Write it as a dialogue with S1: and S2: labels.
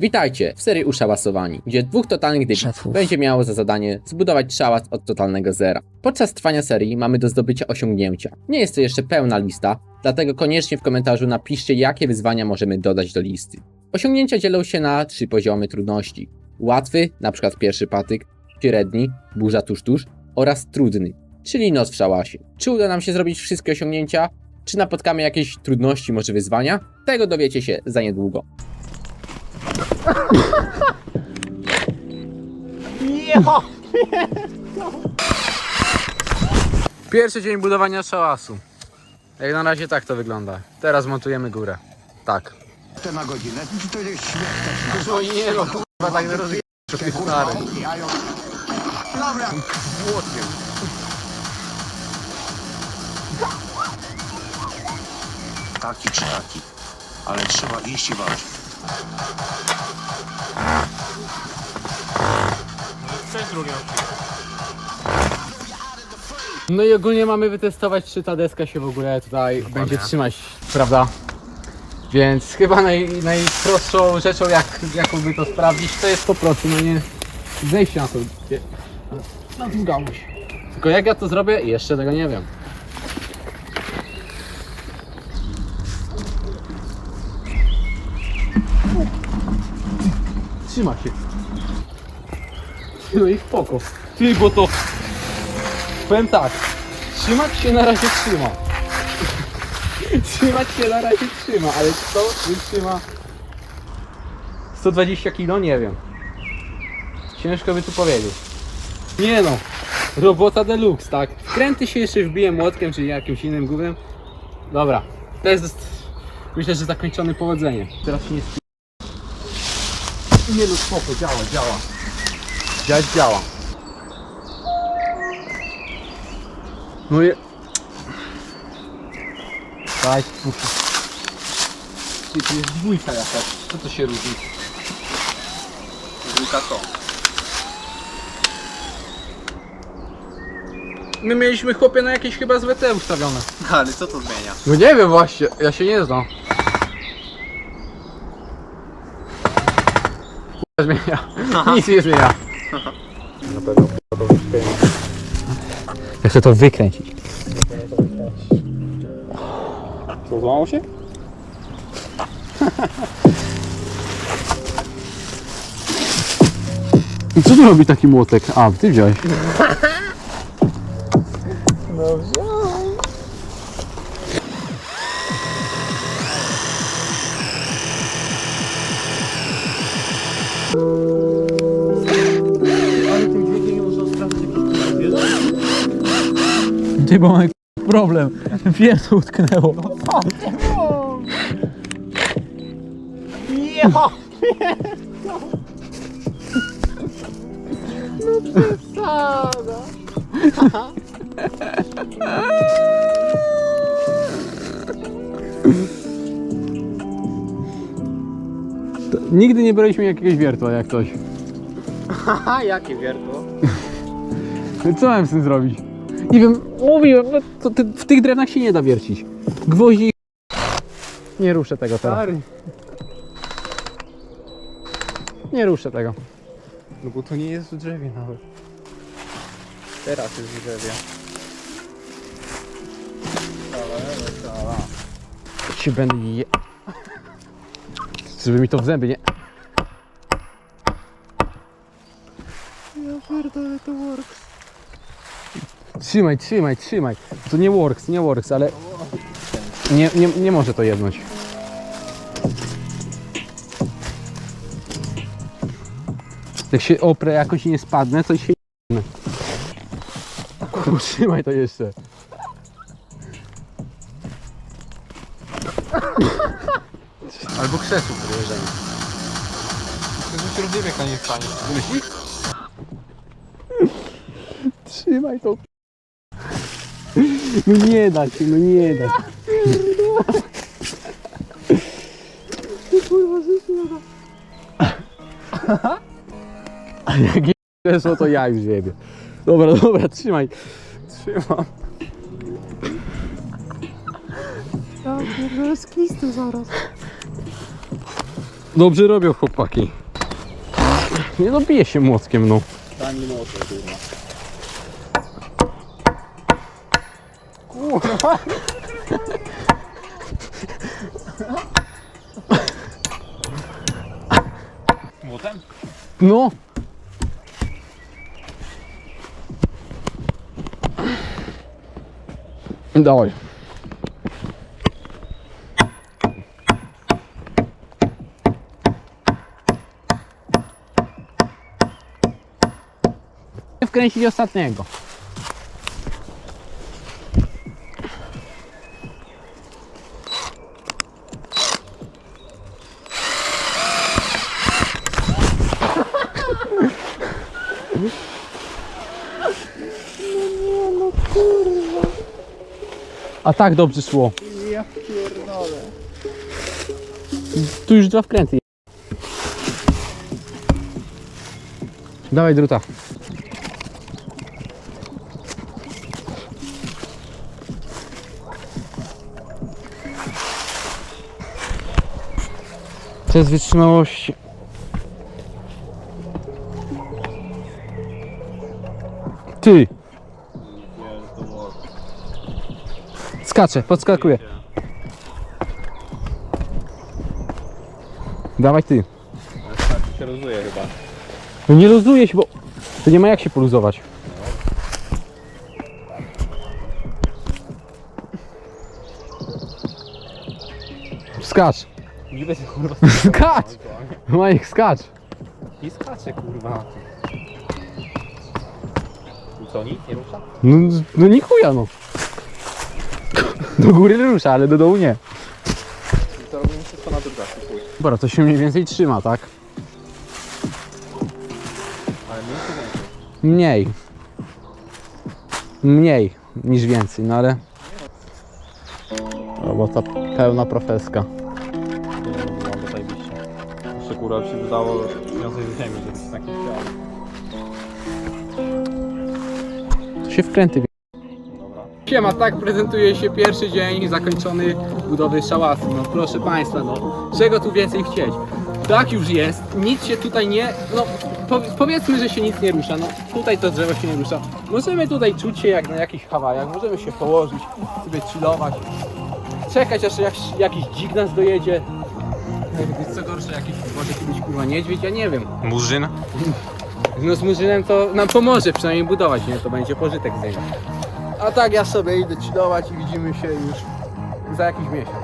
S1: Witajcie w serii Uszałasowani, gdzie dwóch totalnych debilów będzie miało za zadanie zbudować szałas od totalnego zera. Podczas trwania serii mamy do zdobycia osiągnięcia. Nie jest to jeszcze pełna lista, dlatego koniecznie w komentarzu napiszcie jakie wyzwania możemy dodać do listy. Osiągnięcia dzielą się na trzy poziomy trudności. Łatwy, na przykład pierwszy patyk, średni, burza tuż tuż oraz trudny, czyli noc w szałasie. Czy uda nam się zrobić wszystkie osiągnięcia? Czy napotkamy jakieś trudności, może wyzwania? Tego dowiecie się za niedługo.
S2: Pierwszy dzień budowania szałasu. Jak na razie tak to wygląda. Teraz montujemy górę. Tak.
S3: Te na godzinę, to jest śmieszne.
S2: No nie no, kurwa, tak
S3: jajo. Dobra. Młotkiem. Taki czy taki. Ale trzeba iść i walczyć.
S2: No i ogólnie mamy wytestować, czy ta deska się w ogóle tutaj będzie trzymać, prawda? Więc chyba naj, najprostszą rzeczą, jak, jaką by to sprawdzić, to jest po prostu, no nie, zejście na to, nie- na tą gałąź. Tylko jak ja to zrobię, jeszcze tego nie wiem. Trzyma się. No i spoko. Ty, bo to... Powiem tak, trzymać się na razie trzyma. trzymać się na razie trzyma, ale kto wytrzyma 120 kg? Nie wiem. Ciężko by tu powiedzieć. Nie no, robota deluxe, tak? Kręty się jeszcze wbije młotkiem, czy jakimś innym gównem. Dobra, to jest myślę, że zakończone powodzenie. Teraz się nie. Nie no, spoko, działa, działa. Dziać działa. No je... Daj, muszę. Ty, tu jest dwójka jakaś. Co to się różni? Dwójka to. My mieliśmy chłopie na jakieś chyba ZWT ustawione.
S4: Ale co to zmienia?
S2: No nie wiem właśnie, ja się nie znam. Zmienia. Nic nie zmienia. Na pewno to Ja chcę to wykręcić. Co, złamało się? I co tu robi taki młotek? A, ty wziąłeś. Ty, bo mamy problem. Wiertło utknęło. To Nigdy nie braliśmy jakiegoś wiertła jak coś.
S4: Haha, jakie wiertło?
S2: No Co mam z tym zrobić? Nie wiem, mówiłem, no to ty, w tych drewnach się nie da wiercić. Gwoździ... Nie ruszę tego teraz. Nie ruszę tego.
S4: No bo to nie jest w drzewie nawet. Teraz jest w drzewie.
S2: Ci będę je... Żeby mi to w zęby nie...
S4: Ja pierdolę, to works.
S2: Trzymaj, trzymaj, trzymaj. To nie works, nie works, ale... Nie, nie, nie może to jednąć. Jak się oprę jakoś i nie spadnę, to się Trzymaj to jeszcze. Albo krzesło podjeżdżenie.
S4: To już rozjebek na nie stanie.
S2: Myślisz? Trzymaj to. No nie da się, no nie da się. A jak krzesło, to ja już wiebie. Dobra, dobra, trzymaj. Trzymam.
S4: Ja pierdolę z zaraz.
S2: Dobrze robią chłopaki. Nie no, bije się młotkiem, no.
S4: Dani mocno, kurwa. Młotem?
S2: No. Dawaj. Wkręcić ostatniego. A tak dobrze szło.
S4: Ja pierdolę.
S2: Tu już dwa wkręty. Dawaj druta. Test wytrzymałości. Ty! Skacze, podskakuje. Dawaj ty.
S4: się chyba.
S2: No nie luzuje się, bo to nie ma jak się poluzować. Skacz!
S4: Nie będzie kurwa.
S2: Skacz! Majek, skacz!
S4: I skacze kurwa. Co, nic nie rusza?
S2: No, no nie chuja no. Do góry rusza, ale do dołu nie.
S4: To robimy wszystko na drugaku, chuj.
S2: Dobra, to się mniej więcej trzyma, tak?
S4: Ale mniej czy więcej?
S2: Mniej. Mniej niż więcej, no ale... Robota pełna profeska.
S4: Kurwa się wydało wniosek z ziemi, że to jest takie ciało.
S2: To się wkręty. Siema, tak prezentuje się pierwszy dzień zakończony budowy szałasu. No proszę Państwa, no czego tu więcej chcieć? Tak już jest, nic się tutaj nie, no po, powiedzmy, że się nic nie rusza, no tutaj to drzewo się nie rusza. Możemy tutaj czuć się jak na jakichś Hawajach, możemy się położyć, sobie chillować, czekać aż jak, jakiś dzik nas dojedzie. Jest co gorsze, jakiś może być kurwa niedźwiedź, ja nie wiem.
S4: Murzyn?
S2: No z murzynem to nam pomoże przynajmniej budować, nie? To będzie pożytek z niego. A tak ja sobie idę chillować i widzimy się już za jakiś miesiąc.